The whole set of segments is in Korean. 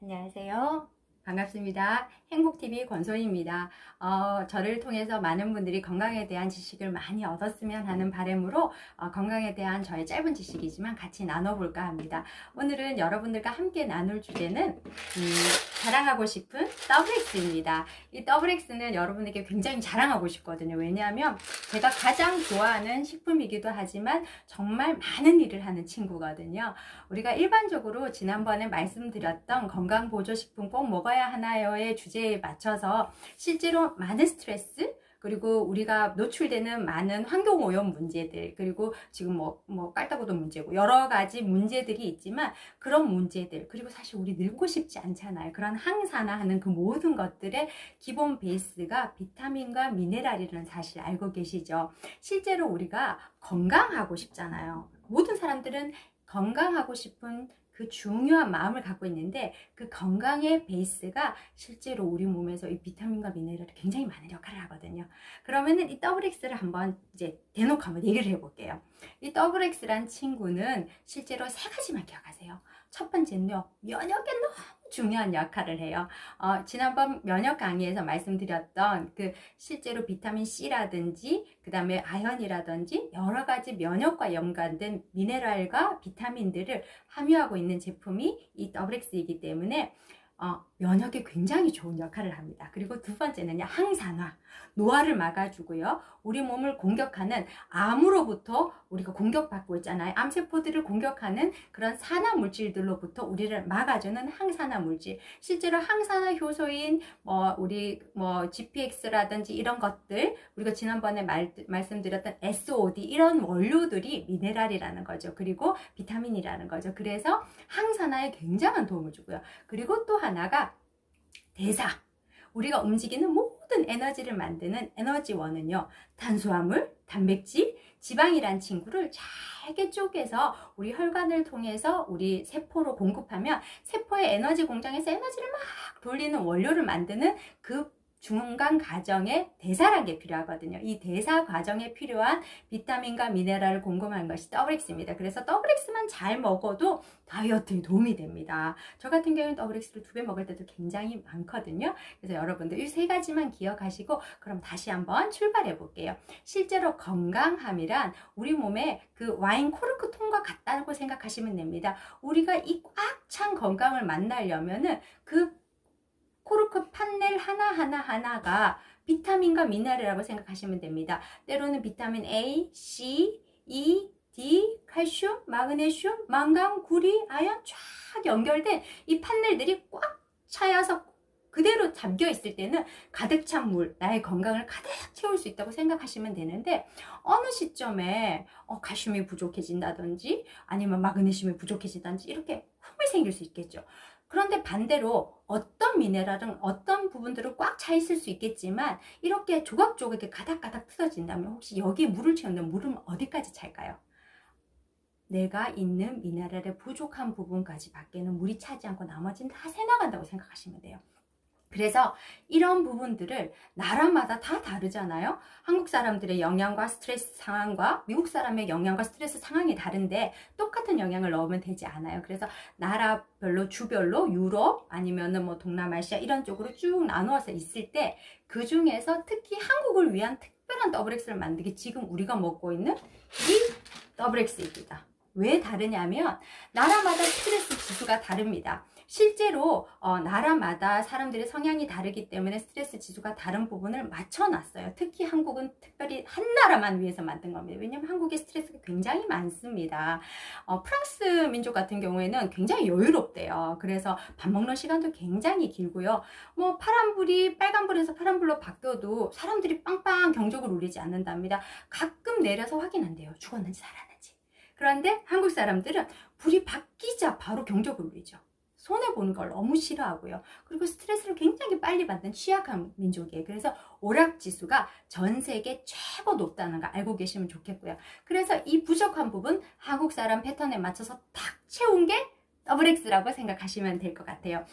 안녕하세요. 반갑습니다. 행복TV 권소희입니다. 어, 저를 통해서 많은 분들이 건강에 대한 지식을 많이 얻었으면 하는 바람으로 어, 건강에 대한 저의 짧은 지식이지만 같이 나눠볼까 합니다. 오늘은 여러분들과 함께 나눌 주제는 음, 자랑하고 싶은 더블엑스입니다. 이 더블엑스는 여러분에게 굉장히 자랑하고 싶거든요. 왜냐하면 제가 가장 좋아하는 식품이기도 하지만 정말 많은 일을 하는 친구거든요. 우리가 일반적으로 지난번에 말씀드렸던 건강보조식품 꼭 먹어야 하나요의 주제에 맞춰서 실제로 많은 스트레스 그리고 우리가 노출되는 많은 환경 오염 문제들 그리고 지금 뭐, 뭐 깔따구도 문제고 여러 가지 문제들이 있지만 그런 문제들 그리고 사실 우리 늙고 싶지 않잖아요. 그런 항산화 하는 그 모든 것들의 기본 베이스가 비타민과 미네랄이라는 사실 알고 계시죠? 실제로 우리가 건강하고 싶잖아요. 모든 사람들은 건강하고 싶은 그 중요한 마음을 갖고 있는데 그 건강의 베이스가 실제로 우리 몸에서 이 비타민과 미네랄이 굉장히 많은 역할을 하거든요. 그러면은 이 더블엑스를 한번 이제 대놓고 한번 얘기를 해볼게요. 이 더블엑스란 친구는 실제로 세 가지만 기억하세요. 첫 번째는요, 면역에 너무 중요한 역할을 해요. 어, 지난번 면역 강의에서 말씀드렸던 그 실제로 비타민 C라든지 그 다음에 아연이라든지 여러 가지 면역과 연관된 미네랄과 비타민들을 함유하고 있는 제품이 이 더블엑스이기 때문에 어, 면역에 굉장히 좋은 역할을 합니다. 그리고 두 번째는요, 항산화. 노화를 막아주고요. 우리 몸을 공격하는 암으로부터 우리가 공격받고 있잖아요. 암세포들을 공격하는 그런 산화 물질들로부터 우리를 막아주는 항산화 물질. 실제로 항산화 효소인 뭐 우리 뭐 GPX라든지 이런 것들 우리가 지난번에 말, 말씀드렸던 SOD 이런 원료들이 미네랄이라는 거죠. 그리고 비타민이라는 거죠. 그래서 항산화에 굉장한 도움을 주고요. 그리고 또 하나가 대사. 우리가 움직이는 모든 에너지를 만드는 에너지원은요, 탄수화물, 단백질, 지방이란 친구를 잘게 쪼개서 우리 혈관을 통해서 우리 세포로 공급하면 세포의 에너지 공장에서 에너지를 막 돌리는 원료를 만드는 그 중간 과정에 대사란 게 필요하거든요. 이 대사 과정에 필요한 비타민과 미네랄을 공급하는 것이 더블엑스입니다. 그래서 더블엑스만 잘 먹어도 다이어트에 도움이 됩니다. 저 같은 경우는 더블엑스를 두 배 먹을 때도 굉장히 많거든요. 그래서 여러분들 이 세 가지만 기억하시고 그럼 다시 한번 출발해 볼게요. 실제로 건강함이란 우리 몸에 그 와인 코르크 통과 같다고 생각하시면 됩니다. 우리가 이 꽉 찬 건강을 만나려면은 그 코르크 하나하나 하나가 비타민과 미네랄이라고 생각하시면 됩니다. 때로는 비타민 A, C, E, D, 칼슘, 마그네슘, 망강, 구리, 아연 쫙 연결된 이 판넬들이 꽉 차여서 그대로 잠겨 있을 때는 가득 찬 물, 나의 건강을 가득 채울 수 있다고 생각하시면 되는데 어느 시점에 어, 칼슘이 부족해진다든지 아니면 마그네슘이 부족해진다든지 이렇게 흠이 생길 수 있겠죠. 그런데 반대로 어떤 미네랄은 어떤 부분들은 꽉 차 있을 수 있겠지만 이렇게 조각조각이 가닥가닥 틀어진다면 혹시 여기에 물을 채우는 물은 어디까지 찰까요? 내가 있는 미네랄의 부족한 부분까지 밖에는 물이 차지 않고 나머지는 다 새나간다고 생각하시면 돼요. 그래서 이런 부분들을 나라마다 다 다르잖아요. 한국 사람들의 영양과 스트레스 상황과 미국 사람의 영양과 스트레스 상황이 다른데 똑같은 영양을 넣으면 되지 않아요. 그래서 나라별로 주별로 유럽 아니면은 뭐 동남아시아 이런 쪽으로 쭉 나누어서 있을 때 그 중에서 특히 한국을 위한 특별한 더블엑스를 만들기 지금 우리가 먹고 있는 이 더블엑스입니다. 왜 다르냐면 나라마다 스트레스 지수가 다릅니다. 실제로 어, 나라마다 사람들의 성향이 다르기 때문에 스트레스 지수가 다른 부분을 맞춰놨어요. 특히 한국은 특별히 한 나라만 위해서 만든 겁니다. 왜냐하면 한국의 스트레스가 굉장히 많습니다. 어, 프랑스 민족 같은 경우에는 굉장히 여유롭대요. 그래서 밥 먹는 시간도 굉장히 길고요. 뭐 파란불이 빨간불에서 파란불로 바뀌어도 사람들이 빵빵 경적을 울리지 않는답니다. 가끔 내려서 확인한대요. 죽었는지 살았는지. 그런데 한국 사람들은 불이 바뀌자 바로 경적을 울리죠. 손해보는 걸 너무 싫어하고요. 그리고 스트레스를 굉장히 빨리 받는 취약한 민족이에요. 그래서 오락지수가 전 세계 최고 높다는 거 알고 계시면 좋겠고요. 그래서 이 부족한 부분 한국 사람 패턴에 맞춰서 탁 채운 게 더블엑스라고 생각하시면 될 것 같아요.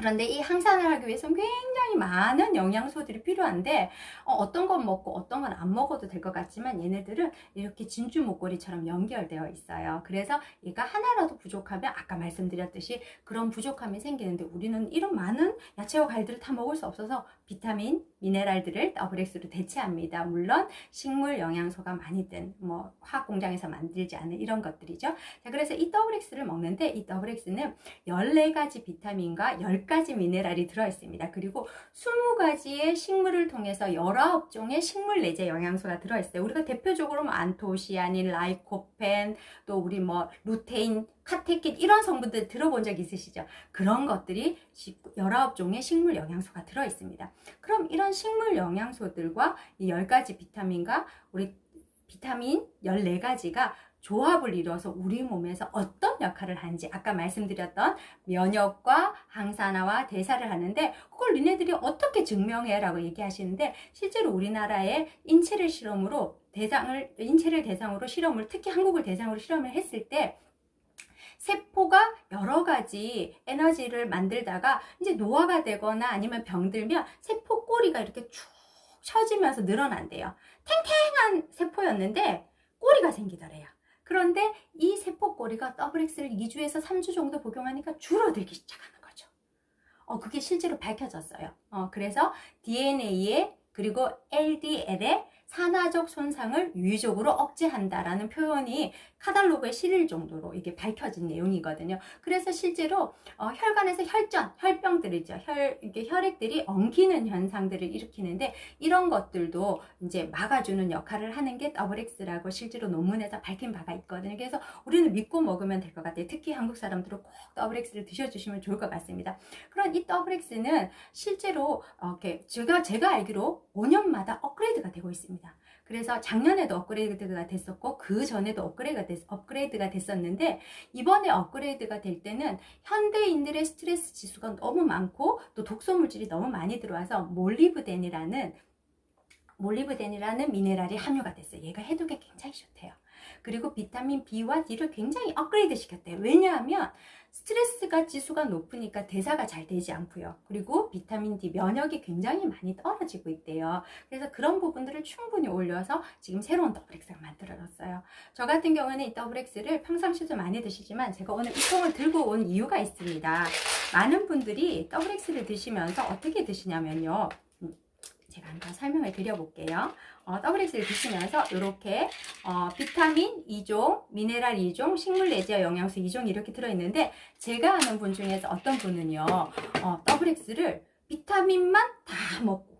그런데 이 항산을 하기 위해서는 굉장히 많은 영양소들이 필요한데 어, 떤 건 먹고 어떤 건 안 먹어도 될 것 같지만 얘네들은 이렇게 진주 목걸이처럼 연결되어 있어요. 그래서 얘가 하나라도 부족하면 아까 말씀드렸듯이 그런 부족함이 생기는데 우리는 이런 많은 야채와 과일들을 다 먹을 수 없어서 비타민, 미네랄들을 더블엑스로 대체합니다. 물론 식물 영양소가 많이 든 뭐 화학 공장에서 만들지 않은 이런 것들이죠. 자, 그래서 이 더블엑스를 먹는데 이 더블엑스는 14가지 비타민과 10 가지 미네랄이 들어 있습니다. 그리고 20가지의 식물을 통해서 19종의 식물 내재 영양소가 들어 있어요. 우리가 대표적으로 뭐 안토시아닌, 라이코펜, 또 우리 뭐 루테인, 카테킨 이런 성분들 들어본 적 있으시죠? 그런 것들이 19종의 식물 영양소가 들어 있습니다. 그럼 이런 식물 영양소들과 이 10가지 비타민과 우리 비타민 14가지가 조합을 이루어서 우리 몸에서 어떤 역할을 하는지 아까 말씀드렸던 면역과 항산화와 대사를 하는데 그걸 니네들이 어떻게 증명해 라고 얘기하시는데 실제로 우리나라의 인체를 실험으로 대상을 인체를 대상으로 실험을 특히 한국을 대상으로 실험을 했을 때 세포가 여러 가지 에너지를 만들다가 이제 노화가 되거나 아니면 병들면 세포 꼬리가 이렇게 축 처지면서 늘어난대요. 탱탱한 세포였는데 꼬리가 생기더래요. 그런데 이 세포 꼬리가 더블엑스를 2주에서 3주 정도 복용하니까 줄어들기 시작하는 거죠. 어, 그게 실제로 밝혀졌어요. 어, 그래서 DNA에 그리고 LDL에 산화적 손상을 유의적으로 억제한다라는 표현이 카달로그에 실릴 정도로 이게 밝혀진 내용이거든요. 그래서 실제로 어, 혈관에서 혈전, 혈병들이죠. 혈, 이게 혈액들이 엉키는 현상들을 일으키는데 이런 것들도 이제 막아주는 역할을 하는 게 더블엑스라고 실제로 논문에서 밝힌 바가 있거든요. 그래서 우리는 믿고 먹으면 될 것 같아요. 특히 한국 사람들은 꼭 더블엑스를 드셔주시면 좋을 것 같습니다. 그런 이 더블엑스는 실제로 어, 이렇게 제가 제가 알기로 5년마다 업그레이드가 되고 있습니다. 그래서 작년에도 업그레이드가 됐었고 그 전에도 업그레이드가, 됐, 업그레이드가 됐었는데 이번에 업그레이드가 될 때는 현대인들의 스트레스 지수가 너무 많고 또 독소 물질이 너무 많이 들어와서 몰리브덴이라는 몰리브덴이라는 미네랄이 함유가 됐어요. 얘가 해독에 굉장히 좋대요. 그리고 비타민 B와 D를 굉장히 업그레이드 시켰대요. 왜냐하면 스트레스가 지수가 높으니까 대사가 잘 되지 않고요. 그리고 비타민 D 면역이 굉장히 많이 떨어지고 있대요. 그래서 그런 부분들을 충분히 올려서 지금 새로운 더블엑스가 만들어졌어요. 저 같은 경우는 이 더블엑스를 평상시에도 많이 드시지만 제가 오늘 이 통을 들고 온 이유가 있습니다. 많은 분들이 더블엑스를 드시면서 어떻게 드시냐면요. 음, 제가 한번 설명을 드려볼게요. 어, WX를 드시면서 이렇게 어, 비타민 2종, 미네랄 2종, 식물 내재 영양소 2종 이렇게 들어있는데 제가 아는 분 중에서 어떤 분은요 어, WX를 비타민만 다 먹고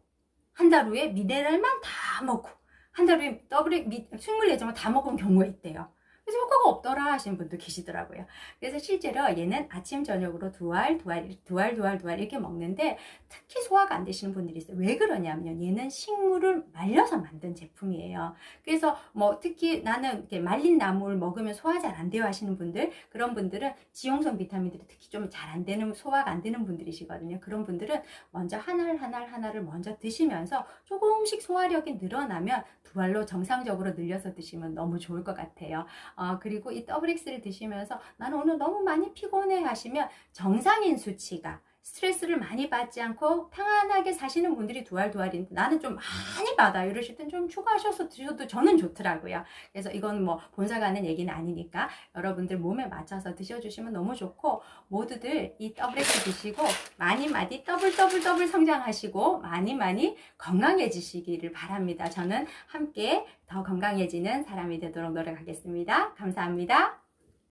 한 달 후에 미네랄만 다 먹고 한 달 후에 더블 식물 내장을 다 먹은 경우가 있대요. 그래서 효과가 없더라 하시는 분도 계시더라고요. 그래서 실제로 얘는 아침 저녁으로 두 알, 두 알, 두 알, 두 알, 두 알 이렇게 먹는데 특히 소화가 안 되시는 분들이 있어요. 왜 그러냐면 얘는 식물을 말려서 만든 제품이에요. 그래서 뭐 특히 나는 이렇게 말린 나무를 먹으면 소화 잘 안 돼요 하시는 분들 그런 분들은 지용성 비타민들이 특히 좀 잘 안 되는 소화가 안 되는 분들이시거든요. 그런 분들은 먼저 하나를 하나를 하나를 먼저 드시면서 조금씩 소화력이 늘어나면 두 알로 정상적으로 늘려서 드시면 너무 좋을 것 같아요. 어, 그리고 이 더블엑스를 드시면서 나는 오늘 너무 많이 피곤해 하시면 정상인 수치가 스트레스를 많이 받지 않고 평안하게 사시는 분들이 두알두 알인데 나는 좀 많이 받아 이러실 땐 좀 추가하셔서 드셔도 저는 좋더라고요. 그래서 이건 뭐 본사가 하는 얘기는 아니니까 여러분들 몸에 맞춰서 드셔주시면 너무 좋고 모두들 이 더블엑스 드시고 많이 많이 더블 더블 더블 성장하시고 많이 많이 건강해지시기를 바랍니다. 저는 함께 더 건강해지는 사람이 되도록 노력하겠습니다. 감사합니다.